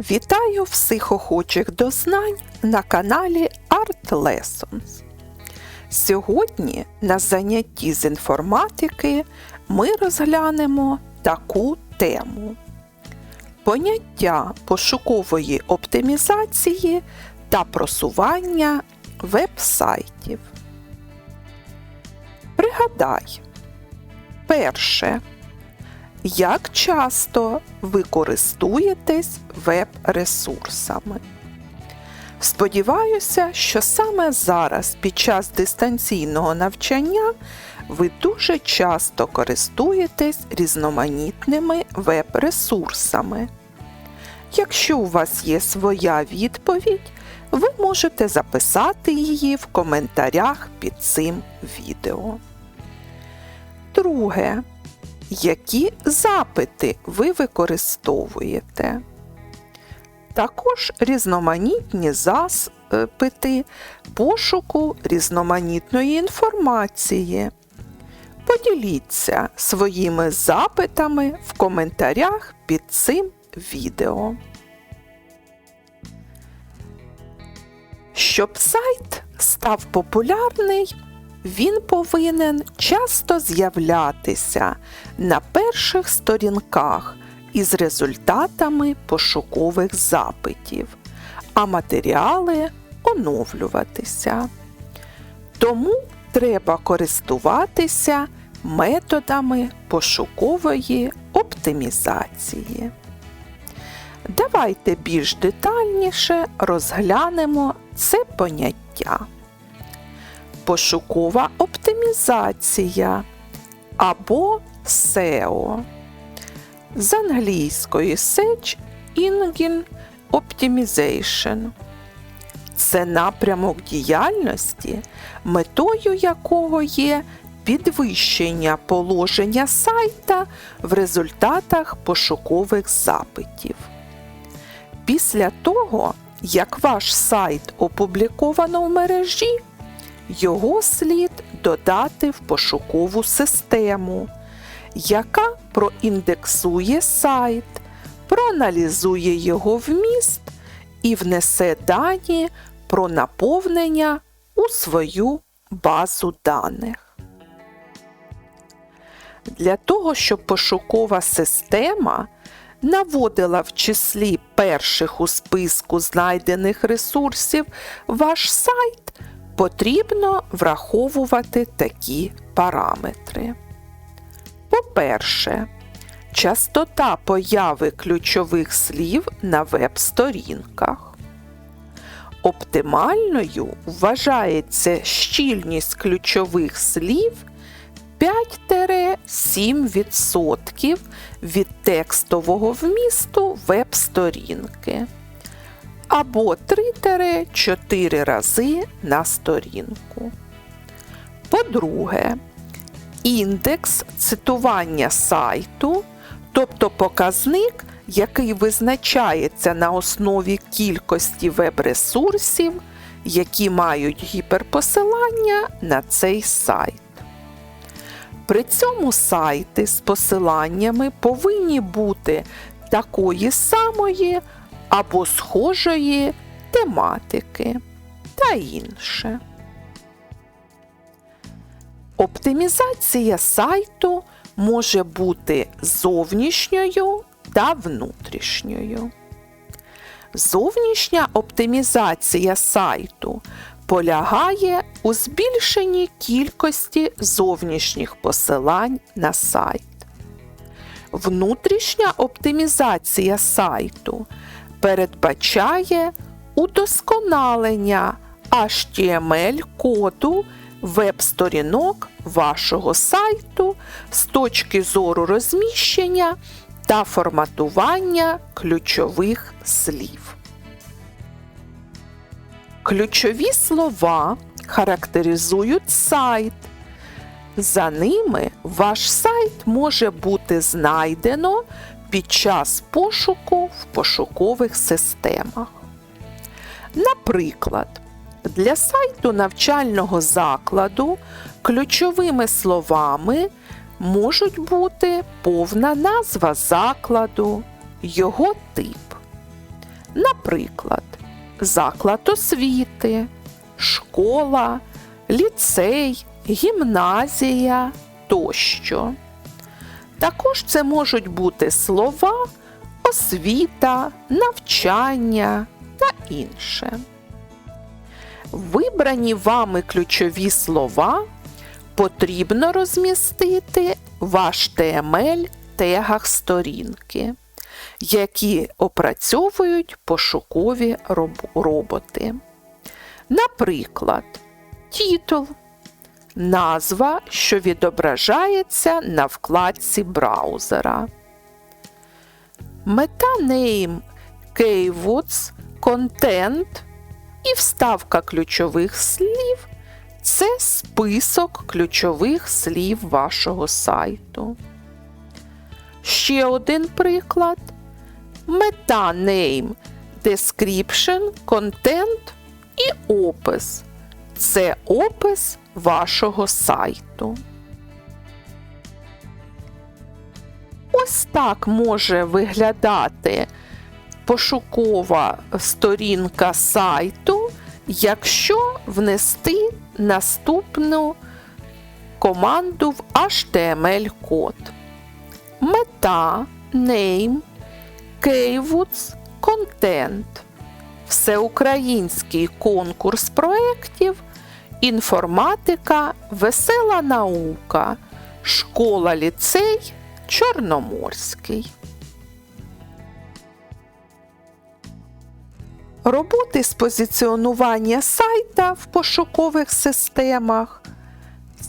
Вітаю всіх охочих до знань на каналі Art Lessons. Сьогодні на занятті з інформатики ми розглянемо таку тему: поняття пошукової оптимізації та просування веб-сайтів. Пригадай, перше. Як часто ви користуєтесь веб-ресурсами? Сподіваюся, що саме зараз, під час дистанційного навчання, ви дуже часто користуєтесь різноманітними веб-ресурсами. Якщо у вас є своя відповідь, ви можете записати її в коментарях під цим відео. Друге які запити ви використовуєте. Також різноманітні запити пошуку різноманітної інформації. Поділіться своїми запитами в коментарях під цим відео. Щоб сайт став популярний, він повинен часто з'являтися на перших сторінках із результатами пошукових запитів, а матеріали оновлюватися. Тому треба користуватися методами пошукової оптимізації. Давайте більш детальніше розглянемо це поняття пошукова оптимізація або SEO. З англійської Search Engine Optimization. Це напрямок діяльності, метою якого є підвищення положення сайта в результатах пошукових запитів. Після того, як ваш сайт опубліковано в мережі, його слід додати в пошукову систему, яка проіндексує сайт, проаналізує його вміст і внесе дані про наповнення у свою базу даних. Для того, щоб пошукова система наводила в числі перших у списку знайдених ресурсів ваш сайт, потрібно враховувати такі параметри. По-перше, частота появи ключових слів на веб-сторінках. Оптимальною вважається щільність ключових слів 5-7% від текстового вмісту веб-сторінки або 3-4 рази на сторінку. По-друге, індекс цитування сайту, тобто показник, який визначається на основі кількості веб-ресурсів, які мають гіперпосилання на цей сайт. При цьому сайти з посиланнями повинні бути такої самої або схожої тематики та інше. Оптимізація сайту може бути зовнішньою та внутрішньою. Зовнішня оптимізація сайту полягає у збільшенні кількості зовнішніх посилань на сайт. Внутрішня оптимізація сайту передбачає удосконалення HTML-коду веб-сторінок вашого сайту з точки зору розміщення та форматування ключових слів. Ключові слова характеризують сайт. За ними ваш сайт може бути знайдено під час пошуку в пошукових системах. Наприклад, для сайту навчального закладу ключовими словами можуть бути повна назва закладу, його тип. Наприклад, заклад освіти, школа, ліцей, гімназія тощо. Також це можуть бути слова, освіта, навчання та інше. Вибрані вами ключові слова потрібно розмістити в HTML тегах сторінки, які опрацьовують пошукові роботи. Наприклад, титул назва, що відображається на вкладці браузера. Мета name keywords, контент і вставка ключових слів це список ключових слів вашого сайту. Ще один приклад. Мета name description, контент і опис. Це опис вашого сайту. Ось так може виглядати пошукова сторінка сайту, якщо внести наступну команду в HTML-код. Мета, name, keywords, content. Всеукраїнський конкурс проєктів Інформатика, весела наука, школа ліцей, Чорноморський. Роботи з позиціонування сайта в пошукових системах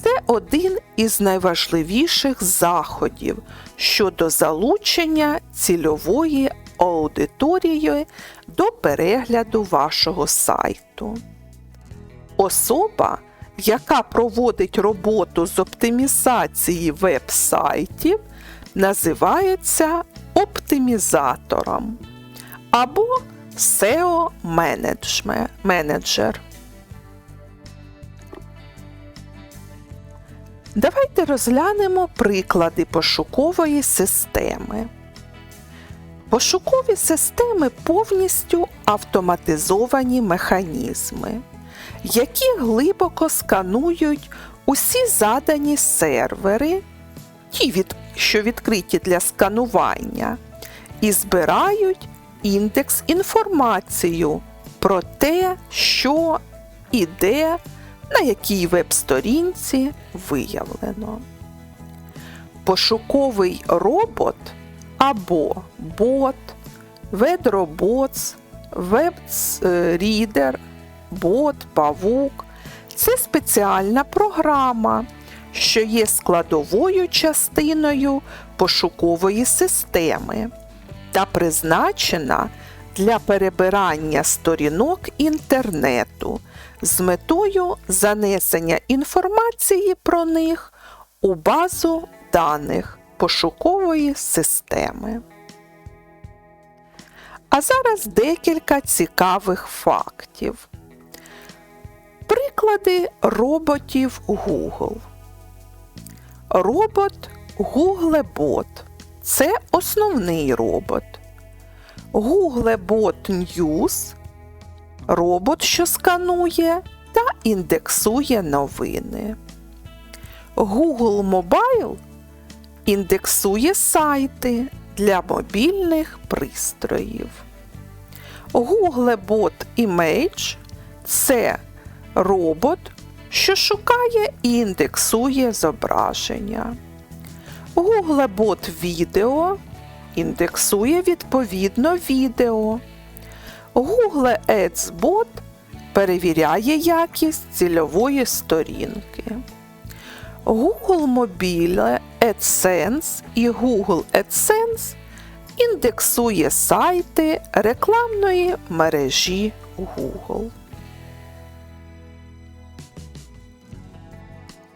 це один із найважливіших заходів щодо залучення цільової аудиторії до перегляду вашого сайту. Особа, яка проводить роботу з оптимізації веб-сайтів, називається оптимізатором або SEO-менеджер. Давайте розглянемо приклади пошукової системи. Пошукові системи повністю автоматизовані механізми, які глибоко сканують усі задані сервери, ті, що відкриті для сканування, і збирають індекс інформацію про те, що і де, на якій веб-сторінці виявлено. Пошуковий робот або бот, ведроботс, веб-рідер, бот, павук це спеціальна програма, що є складовою частиною пошукової системи та призначена для перебирання сторінок інтернету з метою занесення інформації про них у базу даних пошукової системи. А зараз декілька цікавих фактів. Приклади роботів Google. Робот Googlebot – це основний робот. Googlebot News – робот, що сканує та індексує новини. Google Mobile індексує сайти для мобільних пристроїв. Googlebot Image – це робот, що шукає і індексує зображення. Googlebot Video індексує відповідно відео. Google Ads Bot перевіряє якість цільової сторінки. Google Mobile AdSense і Google AdSense індексує сайти рекламної мережі Google.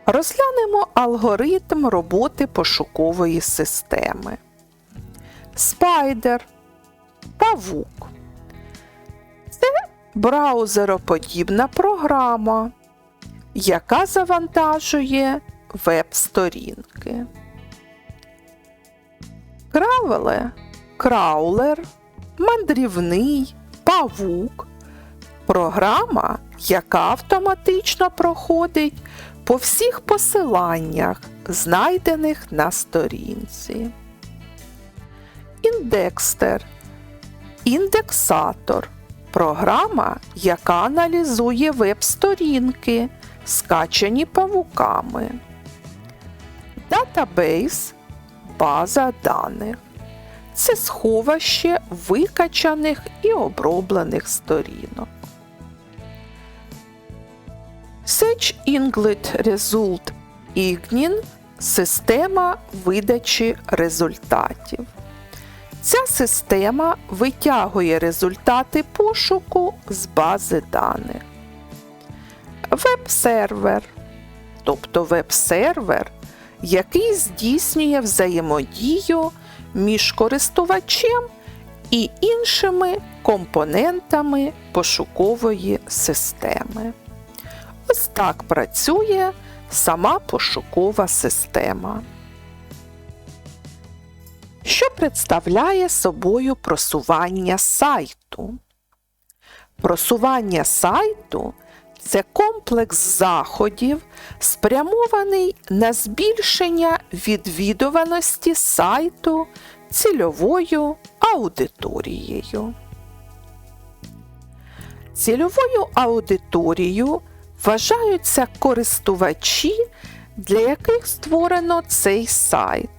Розглянемо алгоритм роботи пошукової системи. Spider Павук. Це браузероподібна програма, яка завантажує веб-сторінки. Кравеле краулер, мандрівний, Павук програма, яка автоматично проходить по всіх посиланнях, знайдених на сторінці. Індекстер індексатор програма, яка аналізує веб-сторінки, скачані павуками. Датабейс база даних. Це сховище викачаних і оброблених сторінок. Search Inglet Result Ignin система видачі результатів. Ця система витягує результати пошуку з бази даних. Веб-сервер, тобто веб-сервер, який здійснює взаємодію між користувачем і іншими компонентами пошукової системи. Ось так працює сама пошукова система. Що представляє собою просування сайту? Просування сайту це комплекс заходів, спрямований на збільшення відвідуваності сайту цільовою аудиторією. Цільовою аудиторією вважаються користувачі, для яких створено цей сайт.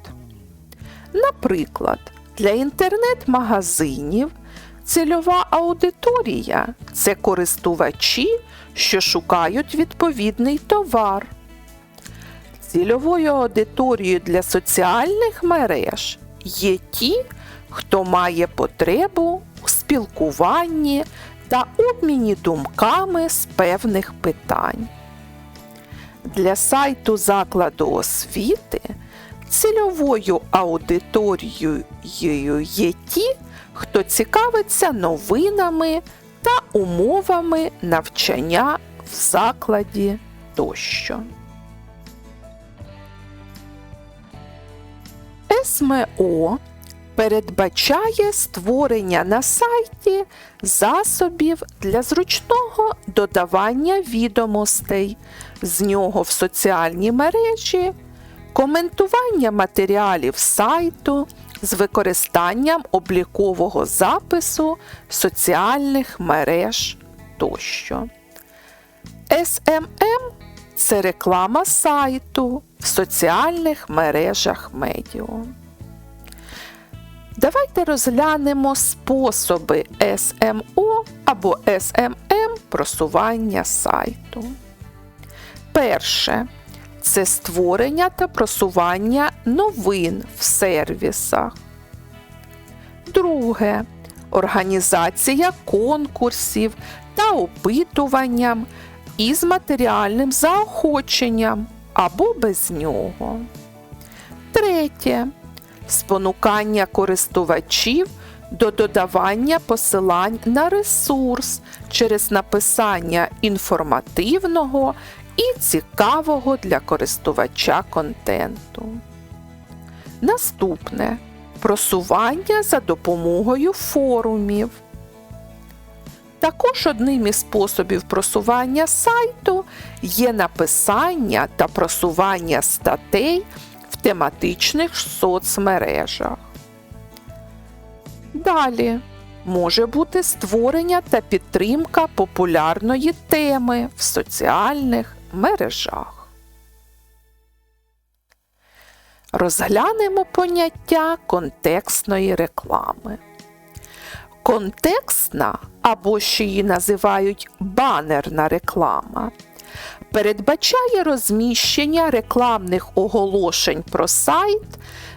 Наприклад, для інтернет-магазинів цільова аудиторія це користувачі, що шукають відповідний товар. Цільовою аудиторією для соціальних мереж є ті, хто має потребу у спілкуванні та обміні думками з певних питань. Для сайту закладу освіти цільовою аудиторією є ті, хто цікавиться новинами та умовами навчання в закладі тощо. СМО передбачає створення на сайті засобів для зручного додавання відомостей з нього в соціальні мережі, коментування матеріалів сайту з використанням облікового запису соціальних мереж тощо. SMM – це реклама сайту в соціальних мережах медіа. Давайте розглянемо способи SMO або SMM просування сайту. Перше це створення та просування новин в сервісах. Друге організація конкурсів та опитуванням із матеріальним заохоченням або без нього. Третє спонукання користувачів до додавання посилань на ресурс через написання інформативного і цікавого для користувача контенту. Наступне просування за допомогою форумів. Також одним із способів просування сайту є написання та просування статей тематичних соцмережах. Далі може бути створення та підтримка популярної теми в соціальних мережах. Розглянемо поняття контекстної реклами. Контекстна або ще її називають банерна реклама передбачає розміщення рекламних оголошень про сайт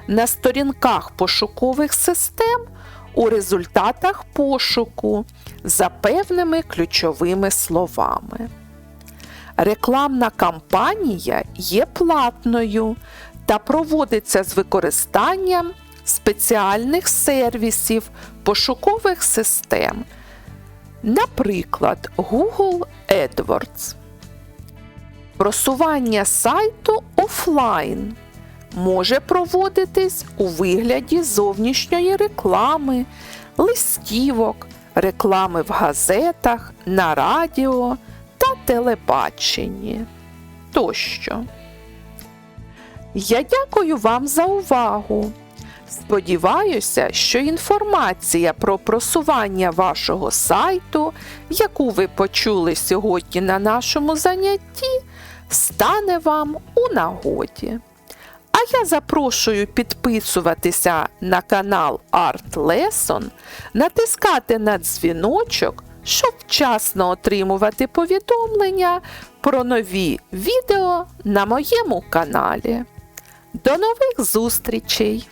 на сторінках пошукових систем у результатах пошуку за певними ключовими словами. Рекламна кампанія є платною та проводиться з використанням спеціальних сервісів пошукових систем, наприклад, Google AdWords. Просування сайту офлайн може проводитись у вигляді зовнішньої реклами, листівок, реклами в газетах, на радіо та телебаченні тощо. Я дякую вам за увагу. Сподіваюся, що інформація про просування вашого сайту, яку ви почули сьогодні на нашому занятті, стане вам у нагоді. А я запрошую підписуватися на канал Art Lesson, натискати на дзвіночок, щоб вчасно отримувати повідомлення про нові відео на моєму каналі. До нових зустрічей!